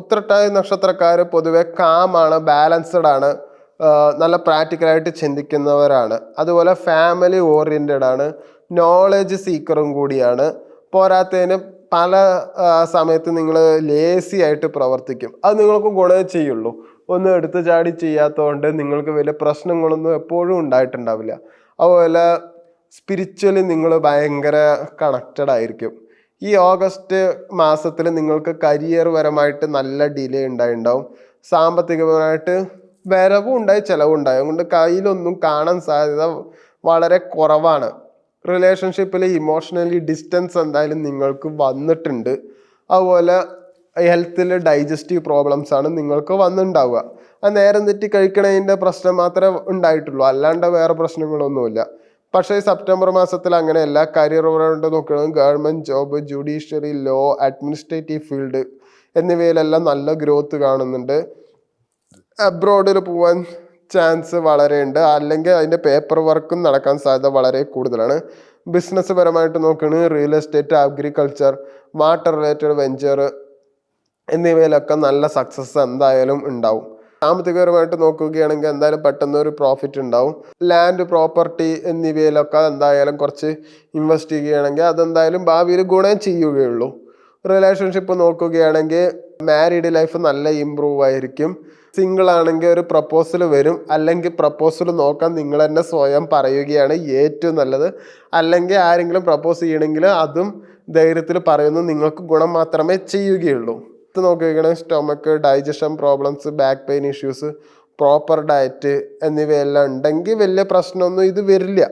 ഉത്രട്ടാതി നക്ഷത്രക്കാർ പൊതുവെ കാമാണ് ബാലൻസ്ഡ് ആണ് നല്ല പ്രാക്ടിക്കലായിട്ട് ചിന്തിക്കുന്നവരാണ്. അതുപോലെ ഫാമിലി ഓറിയന്റഡ് ആണ് നോളജ് സീക്കറും കൂടിയാണ്. പോരാത്തതിന് പല സമയത്ത് നിങ്ങൾ ലേസി ആയിട്ട് പ്രവർത്തിക്കും. അത് നിങ്ങൾക്ക് ഗുണമേ ചെയ്യുള്ളൂ. ഒന്നും എടുത്തു ചാടി ചെയ്യാത്തതുകൊണ്ട് നിങ്ങൾക്ക് വലിയ പ്രശ്നങ്ങളൊന്നും എപ്പോഴും ഉണ്ടായിട്ടുണ്ടാവില്ല. അതുപോലെ സ്പിരിച്വലി നിങ്ങൾ ഭയങ്കര കണക്റ്റഡ് ആയിരിക്കും. ഈ ഓഗസ്റ്റ് മാസത്തിൽ നിങ്ങൾക്ക് കരിയർ പരമായിട്ട് നല്ല ഡിലേ ഉണ്ടായിണ്ടാവും സാമ്പത്തികപരമായിട്ട് വരവും ഉണ്ടായി ചിലവും ഉണ്ടായി. അതുകൊണ്ട് കയ്യിലൊന്നും കാണാൻ സാധ്യത വളരെ കുറവാണ്. റിലേഷൻഷിപ്പിൽ ഇമോഷണലി ഡിസ്റ്റൻസ് എന്തായാലും നിങ്ങൾക്ക് വന്നിട്ടുണ്ട്. അതുപോലെ ഹെൽത്തിൽ ഡൈജസ്റ്റീവ് പ്രോബ്ലംസ് ആണ് നിങ്ങൾക്ക് വന്നിട്ടുണ്ടാവുക ആ നേരം തെറ്റി കഴിക്കണതിന്റെ പ്രശ്നം മാത്രമേ ഉണ്ടായിട്ടുള്ളൂ. അല്ലാണ്ട് വേറെ പ്രശ്നങ്ങളൊന്നുമില്ല. പക്ഷേ സെപ്റ്റംബർ മാസത്തിൽ അങ്ങനെയല്ല കരിയർ പരമായിട്ട് നോക്കുകയാണെങ്കിൽ government job judiciary law administrative field എന്നിവയിലെല്ലാം നല്ല ഗ്രോത്ത് കാണുന്നുണ്ട്. അബ്രോഡിൽ പോകാൻ ചാൻസ് വളരെ ഉണ്ട് അല്ലെങ്കിൽ അതിന്റെ പേപ്പർ വർക്കും നടക്കാൻ സാധ്യത വളരെ കൂടുതലാണ്. ബിസിനസ് പരമായിട്ട് നോക്കുകയാണെങ്കിൽ real estate agriculture water related venture എന്നിവയിലൊക്കെ നല്ല സക്സസ് എന്തായാലും ഉണ്ടാവും. സാമ്പത്തികപരമായിട്ട് നോക്കുകയാണെങ്കിൽ എന്തായാലും പെട്ടെന്ന് ഒരു പ്രോഫിറ്റ് ഉണ്ടാവും. ലാൻഡ് പ്രോപ്പർട്ടി എന്നിവയിലൊക്കെ എന്തായാലും കുറച്ച് ഇൻവെസ്റ്റ് ചെയ്യുകയാണെങ്കിൽ അതെന്തായാലും ഭാവിയിൽ ഗുണം ചെയ്യുകയുള്ളൂ. റിലേഷൻഷിപ്പ് നോക്കുകയാണെങ്കിൽ മാരീഡ് ലൈഫ് നല്ല ഇമ്പ്രൂവ് ആയിരിക്കും. സിംഗിൾ ആണെങ്കിൽ ഒരു പ്രപ്പോസൽ വരും. അല്ലെങ്കിൽ പ്രപ്പോസൽ നോക്കാൻ നിങ്ങൾ തന്നെ സ്വയം പറയുകയാണ് ഏറ്റവും നല്ലത്. അല്ലെങ്കിൽ ആരെങ്കിലും പ്രപ്പോസ് ചെയ്യണമെങ്കിൽ അതും ധൈര്യത്തിൽ പറയുന്നത് നിങ്ങൾക്ക് ഗുണം മാത്രമേ ചെയ്യുകയുള്ളൂ. ഇത് നോക്കിക്കണേ stomach digestion problems back pain issues proper diet എന്നിവയെല്ലാം ഉണ്ടെങ്കിൽ വലിയ പ്രശ്നമൊന്നും ഇത് വരില്ല.